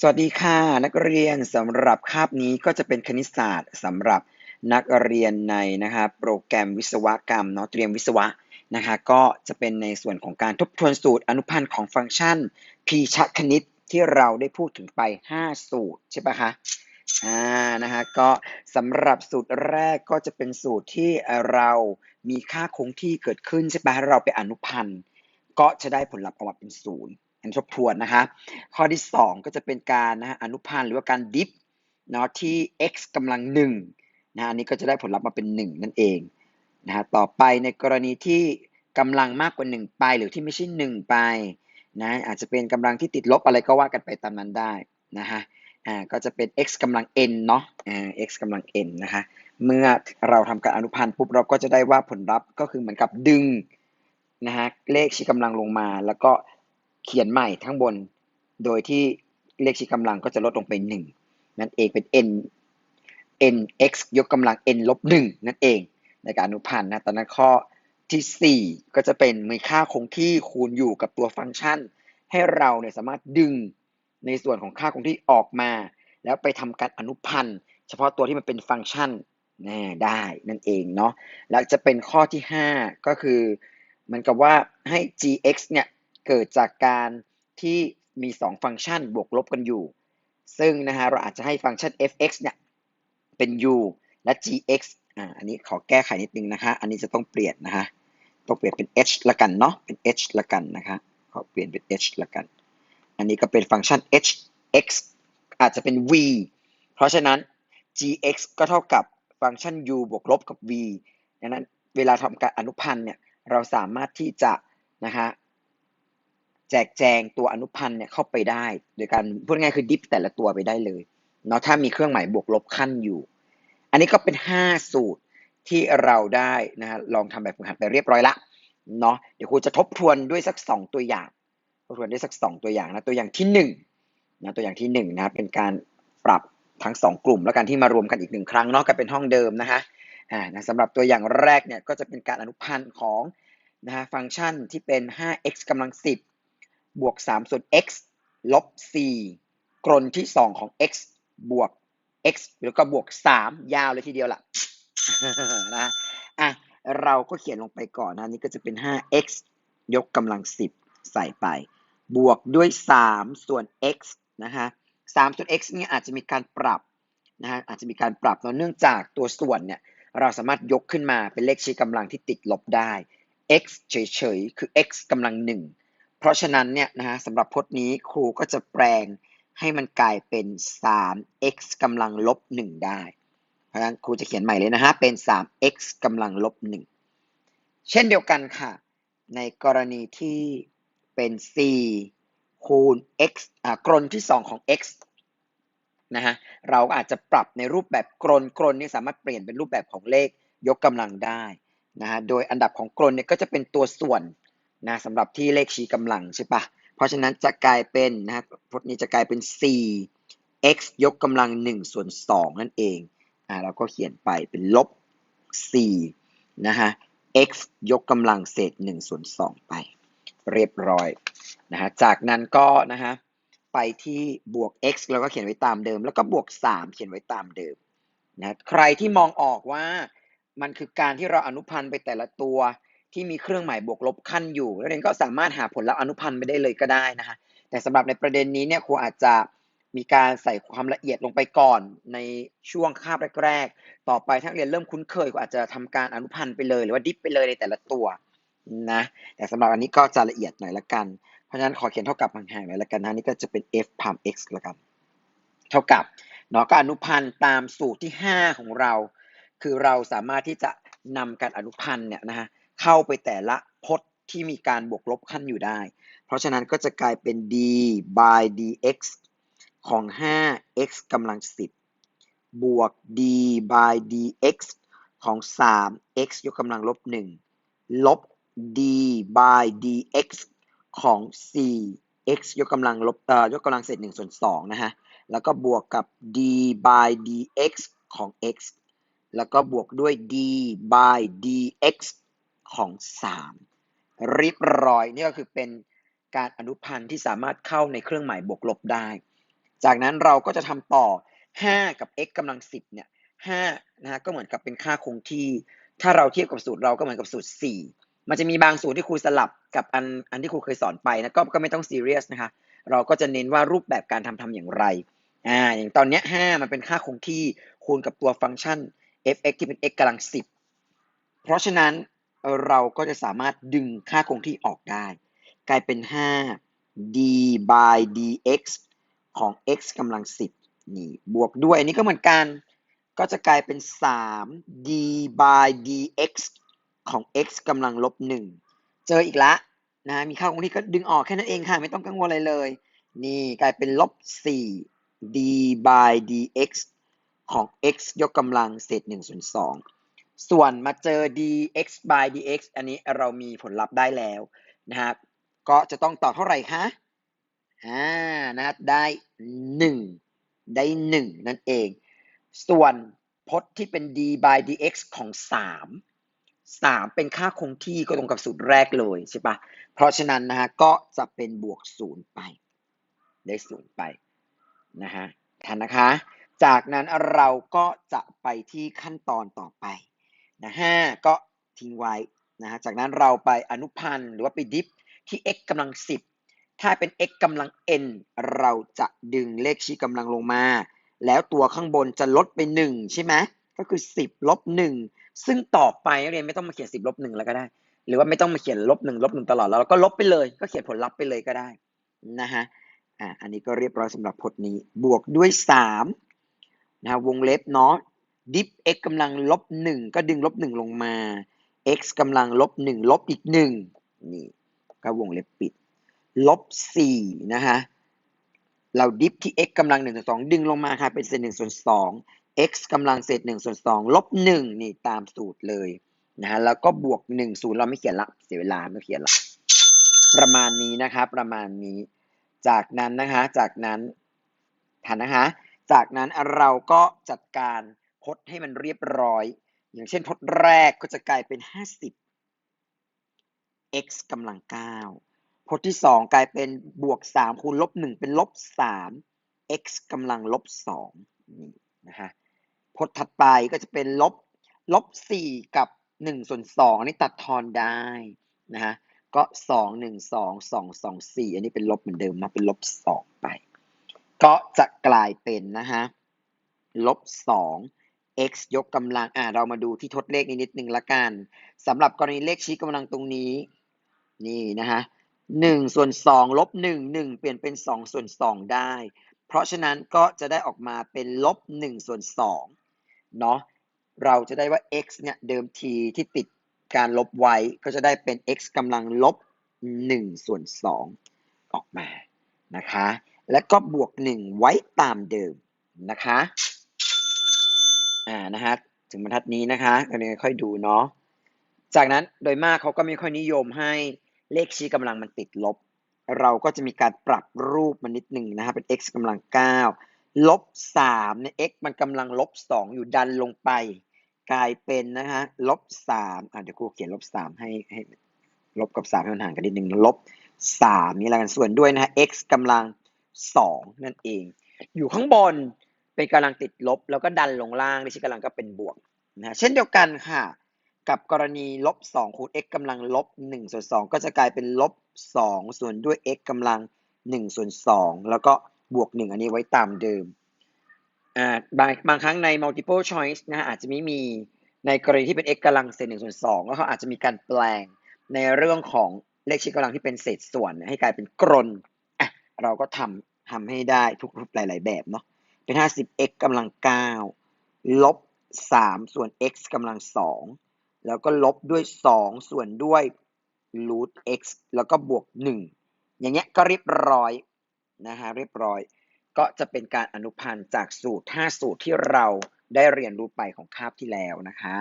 สวัสดีค่ะ นักเรียนสำหรับคาบนี้ก็จะเป็นคณิตศาสตร์สำหรับนักเรียนในนะคะโปรแกรมวิศวกรรมเนาะเตรียมวิศวะนะคะก็จะเป็นในส่วนของการทบทวนสูตรอนุพันธ์ของฟังก์ชันพีชคณิตที่เราได้พูดถึงไป 5 สูตรใช่ปะคะอ่านะคะก็สำหรับสูตรแรกก็จะเป็นสูตรที่เรามีค่าคงที่เกิดขึ้นใช่ปะเราไปอนุพันธ์ก็จะได้ผลลัพธ์ออกมาเป็นศูนย์ อันทบทวนนะคะข้อที่ 2 ก็จะเป็นการนะฮะอนุพันธ์หรือว่าการดิฟเนาะที่ x กำลัง1นะอันนี้ก็จะได้ผลลัพธ์มาเป็น 1 นั่นเองนะฮะต่อไปในกรณีที่กำลังมากกว่า 1 ไป หรือที่ไม่ใช่ 1 ไปนะอาจจะเป็นกำลังที่ติดลบอะไรก็ว่ากันไปตามนั้นได้นะฮะอ่าก็จะเป็น x กำลัง n เนาะอ่า x กำลัง n นะคะเมื่อเราทำการอนุพันธ์ปุ๊บเราก็จะได้ว่าผลลัพธ์ก็คือเหมือนกับดึงนะฮะเลขชี้กำลังลงมา แล้วก็ เขียนใหม่ทั้งบน โดยที่เลขชี้กำลังก็จะลดลงไป1นั่นเองเป็น n n x ยกกำลัง n ลบ1นั่นเอง ในการอนุพันธ์นะตอนนั้นข้อที่ 4 ก็จะเป็นมีค่าคงที่คูณอยู่กับตัวฟังก์ชัน ให้เราเนี่ยสามารถดึงในส่วนของค่าคงที่ออกมา แล้วไปทำการอนุพันธ์ เฉพาะตัวที่มันเป็นฟังก์ชันน่ได้นั่นเองเนาะแล้วจะเป็นข้อที่ 5 ก็คือเหมือนกับว่าให้ gx เนี่ย เกิดจากการที่มี 2 ฟังก์ชันบวกลบกันอยู่ ซึ่งนะฮะเราอาจจะให้ฟังก์ชัน f(x) เนี่ยเป็น u และ gx อ่าอันนี้ขอแก้ไขนิดนึงนะคะ อันนี้จะต้องเปลี่ยนนะคะต้องเปลี่ยนเป็น h ละกันเนาะเป็น h ละกันนะคะขอเปลี่ยนเป็น h ละกัน อันนี้ก็เป็นฟังก์ชัน h x อาจจะเป็น v เพราะฉะนั้น gx ก็เท่ากับฟังก์ชัน u บวกลบกับ v ดังนั้นเวลาทำการอนุพันธ์เนี่ยเราสามารถที่จะนะคะ แจกแจงตัวอนุพันธ์เนี่ยเข้าไปได้ โดยการพูดง่ายคือดิฟแต่ละตัวไปได้เลยเนาะถ้ามีเครื่องหมายบวกลบขั้นอยู่ อันนี้ก็เป็น 5 สูตรที่เราได้นะฮะลองทำแบบฝึกหัดไปเรียบร้อยละเนาะเดี๋ยวครูจะทบทวนด้วยสัก 2 ตัวอย่างทบทวนด้วยสัก 2 ตัวอย่างนะตัวอย่างที่1นะตัวอย่างที่1นะเป็นการปรับทั้ง 2 กลุ่ม แล้วกันที่มารวมกันอีกหนึ่งครั้งเนาะกันเป็นห้องเดิมนะคะอ่านะสำหรับตัวอย่างแรกเนี่ยก็จะเป็นการอนุพันธ์ของนะฮะฟังก์ชันที่เป็น 5x กำลัง10 บวก3ส่วน x ลบ4กรนที่ 2 ของ x บวก x แล้วก็บวก 3 ยาวเลยทีเดียวล่ะนะอะเราก็เขียนลงไปก่อนนะนี่ก็จะเป็น 5x ยกกำลัง 10 ใส่ไป บวกด้วย 3 ส่วน x นะคะ3ส่วน x เนี่ยอาจจะมีการปรับนะฮะอาจจะมีการปรับเนื่องจากตัวส่วนเนี่ยเราสามารถยกขึ้นมาเป็นเลขชี้กำลังที่ติดลบได้ x เฉยๆ คือ x กำลัง1 เพราะฉะนั้นเนี่ยนะฮะสำหรับพจน์นี้ครูก็จะแปลงให้มันกลายเป็น 3x กำลังลบ 1 ได้ เพราะฉะนั้นครูจะเขียนใหม่เลยนะฮะ เป็น 3x กำลังลบ 1 เช่นเดียวกันค่ะ ในกรณีที่เป็น 4 คูณ x อ่ากรนที่ 2 ของ x นะฮะ เราก็อาจจะปรับในรูปแบบกรนกรนนี่สามารถเปลี่ยนเป็นรูปแบบของเลขยกกำลังได้นะฮะ โดยอันดับของกรนเนี่ยก็จะเป็นตัวส่วน นะสำหรับที่เลขชี้กำลังใช่ปะเพราะฉะนั้นจะกลายเป็นนะพจน์นี้จะกลายเป็น 4 x ยกกำลัง 1 ส่วน 2 นั่นเองอ่าเราก็เขียนไปเป็นลบ 4 นะฮะ x ยกกำลังเศษ1ส่วน2ไปเรียบร้อยนะฮะจากนั้นก็นะฮะไปที่บวก x เราก็เขียนไว้ตามเดิม แล้วก็บวก 3 เขียนไว้ตามเดิมนะใครที่มองออกว่ามันคือการที่เราอนุพันธ์ไปแต่ละตัว ที่มีเครื่องหมายบวกลบขั้นอยู่นักเรียนก็สามารถหาผลลัพธ์อนุพันธ์ไปได้เลยก็ได้นะคะแต่สำหรับในประเด็นนี้เนี่ยครูอาจจะมีการใส่ความละเอียดลงไปก่อนในช่วงคาบแรกๆ ต่อไปถ้าเรียนเริ่มคุ้นเคยก็อาจจะทำการอนุพันธ์ไปเลย หรือว่าดิฟไปเลยในแต่ละตัวนะแต่สำหรับอันนี้ก็จะละเอียดหน่อยละกัน เพราะฉะนั้นขอเขียนเท่ากับห่างๆหน่อยละกันนะนี่ก็จะเป็น f พาม x ละกัน เท่ากับเนาะก็อนุพันธ์ตามสูตรที่ 5 ของเรา คือเราสามารถที่จะนำการอนุพันธ์เนี่ยนะฮะ เข้าไปแต่ละพจน์ที่มีการบวกลบขั้นอยู่ได้ เพราะฉะนั้นก็จะกลายเป็น d by dx ของ 5x กำลัง 10 บวก d by dx ของ 3x ยกกำลังลบ 1 ลบ d by dx ของ 4x ยกกำลังลบเอ่อยกกำลังเศษ1ส่วน2นะฮะ แล้วก็บวกกับ d by dx ของ x แล้วก็บวกด้วย d by dx ของ3ริบร้อยนี่ก็คือเป็นการอนุพันธ์ที่สามารถเข้าในเครื่องหมายบวกลบได้ จากนั้นเราก็จะทำต่อ 5 กับ x กำลัง 10 เนี่ย5นะฮะก็เหมือนกับเป็นค่าคงที่ ถ้าเราเทียบกับสูตรเราก็เหมือนกับสูตร 4 มันจะมีบางสูตรที่ครูสลับกับอันอันที่ครูเคยสอนไปนะก็ก็ไม่ต้องซีเรียสนะคะ เราก็จะเน้นว่ารูปแบบการทำทำอย่างไรอ่าอย่างตอนนี้5มันเป็นค่าคงที่คูณกับตัวฟังก์ชัน f(x) ที่เป็น x กำลัง 10 เพราะฉะนั้น เราก็จะสามารถดึงค่าคงที่ออกได้ กลายเป็น 5 d by dx ของ x กำลัง 10 นี่ บวกด้วย อันนี้ก็เหมือนกัน ก็จะกลายเป็น 3 d by dx ของ x กำลังลบ 1 เจออีกละนะมีค่าคงที่ก็ดึงออกแค่นั้นเองค่ะ ไม่ต้องกังวลอะไรเลย นี่กลายเป็นลบ 4 d by dx ของ x ยกกำลังเศษ1ส่วน2 ส่วนมาเจอ dx by dx อันนี้เรามีผลลัพธ์ได้แล้วนะครับ ก็จะต้องตอบเท่าไหร่คะอ่านะได้ 1 ได้ 1 นั่นเอง ส่วนพจน์ที่เป็น d by dx ของ 3 3 เป็นค่าคงที่ก็ตรงกับสูตรแรกเลยใช่ปะเพราะฉะนั้นนะฮะก็จะเป็นบวก 0 ไป ได้ 0 ไปนะฮะทันนะคะ จากนั้นเราก็จะไปที่ขั้นตอนต่อไป นะฮะก็ทิ้งไว้นะฮะจากนั้นเราไปอนุพันธ์หรือว่าไปดิฟที่ x กำลัง 10 ถ้าเป็น x กำลัง n เราจะดึงเลขชี้กำลังลงมา แล้วตัวข้างบนจะลดไป 1 ใช่ไหมก็คือ 10ลบ1ซึ่งต่อไปนักเรียนไม่ต้องมาเขียน 10ลบ1แล้วก็ได้ หรือว่าไม่ต้องมาเขียนลบ1ลบ1ตลอดแล้วเราก็ลบไปเลย ก็เขียนผลลัพธ์ไปเลยก็ได้นะฮะอ่าอันนี้ก็เรียบร้อยสำหรับพจน์นี้บวกด้วย3นะวงเล็บเนาะ ดิฟ x กำลังลบ1ก็ดึงลบ1ลงมา x กำลังลบ1ลบอีก1นี่ก็วงเล็บปิด ลบ4นะคะเราดิฟที่ x กำลัง1ส่วน2ดึงลงมาค่ะเป็นเศษ1ส่วน2 x กำลังเศษ1ส่วน2ลบ1นี่ตามสูตรเลยนะฮะแล้วก็บวก1ศูนย์เราไม่เขียนละเสียเวลาไม่เขียนละประมาณนี้นะครับ ประมาณนี้ จากนั้นนะคะจากนั้นทันนะคะจากนั้นเราก็จัดการ พจน์ให้มันเรียบร้อย อย่างเช่นพจน์แรกก็จะกลายเป็น 50 x กำลัง 9 พจน์ที่ 2 กลายเป็นบวก 3 คูณลบ 1 เป็นลบ 3 x กำลังลบ 2 นี่นะฮะ พจน์ถัดไปก็จะเป็นลบลบ 4 กับ 1 ส่วน2อันนี้ตัดทอนได้นะฮะ ก็ 2 1 2 2 2 4 อันนี้เป็นลบเหมือนเดิมนะเป็นลบ 2 ไป ก็จะกลายเป็นนะฮะลบ 2 x ยกกำลัง อ่า เรามาดูที่ทดเลขนิดนึงละกันสำหรับกรณีเลขชี้กำลังตรงนี้ นี่นะฮะหนึ่งส่วนสองลบหนึ่งหนึ่งเปลี่ยนเป็นสองส่วนสองได้ เพราะฉะนั้นก็จะได้ออกมาเป็นลบหนึ่งส่วนสองเนาะ เราจะได้ว่า x เนี่ยเดิมทีที่ติดการลบไว้ก็จะได้เป็น x กำลังลบหนึ่งส่วนสองออกมานะคะ แล้วก็บวกหนึ่งไว้ตามเดิมนะคะ อ่านะฮะถึงบรรทัดนี้นะคะเราค่อยดูเนาะจากนั้นโดยมากเขาก็ไม่ค่อยนิยมให้เลขชี้กำลังมันติดลบ เราก็จะมีการปรับรูปมันนิดหนึ่งนะฮะเป็น x กำลัง9ลบ3เนี่ย x มันกำลังลบ2อยู่ดันลงไป กลายเป็นนะฮะลบ3อะเดี๋ยวครูเขียนลบ3ให้ให้ลบกับ 3 ให้มันห่างกันนิดหนึ่งลบ3นี่ละกันส่วนด้วยนะฮะ x กำลัง2นั่นเอง อยู่ข้างบน เป็นกำลังติดลบ แล้วก็ดันลงล่างเลขชี้กำลังก็เป็นบวกนะเช่นเดียวกันค่ะ กับกรณีลบ2คูณ x กำลังลบ1ส่วน2ก็จะกลายเป็นลบ2ส่วนด้วย x กำลัง1ส่วน2แล้วก็บวก 1 อันนี้ไว้ตามเดิมอ่าบางบางครั้งใน multiple choice นะฮะอาจจะไม่มีในกรณีที่เป็น x กำลังเศษ1ส่วน2แล้วเขาอาจจะมีการแปลงในเรื่องของเลขชี้กำลังที่เป็นเศษส่วน ให้กลายเป็นกรนอะเราก็ทำทำให้ได้ทุกรูปหลาย ๆ แบบเนาะ เป็น 50x กำลัง 9 ลบ 3 ส่วน x กำลัง 2 แล้วก็ลบด้วย 2 ส่วนด้วย root x แล้วก็บวก 1 อย่างเงี้ยก็เรียบร้อยนะฮะเรียบร้อย ก็จะเป็นการอนุพันธ์จากสูตร 5 สูตรที่เราได้เรียนรู้ไปของคาบที่แล้วนะคะ